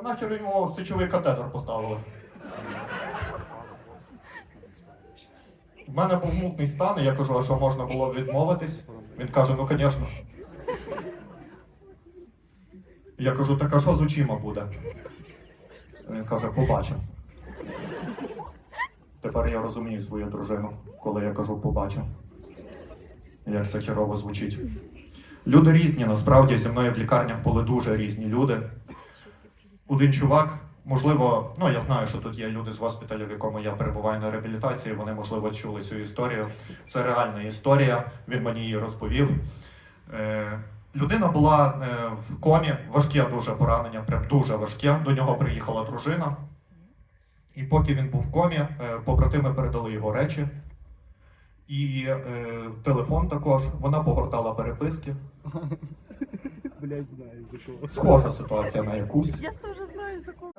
А нахер йому сечовий катетер поставили? У мене був мутний стан, і я кажу, а що можна було відмовитись? Він каже, ну звісно. Я кажу, так а що з очима буде? Він каже, побачимо. Тепер я розумію свою дружину, коли я кажу побачимо. Як це херово звучить. Люди різні, насправді зі мною в лікарнях були дуже різні люди. Один чувак, можливо, ну я знаю, що тут є люди з госпіталю, в якому я перебуваю на реабілітації. Вони, можливо, чули цю історію. Це реальна історія. Він мені її розповів. Е, людина була е, в комі, важке дуже поранення, прям дуже важке. До нього приїхала дружина. І поки він був в комі, е, побратими передали його речі. І е, телефон також. Вона погортала переписки. Блять, знаю, за кого. Схожа ситуація на якусь. Я теж знаю за кого.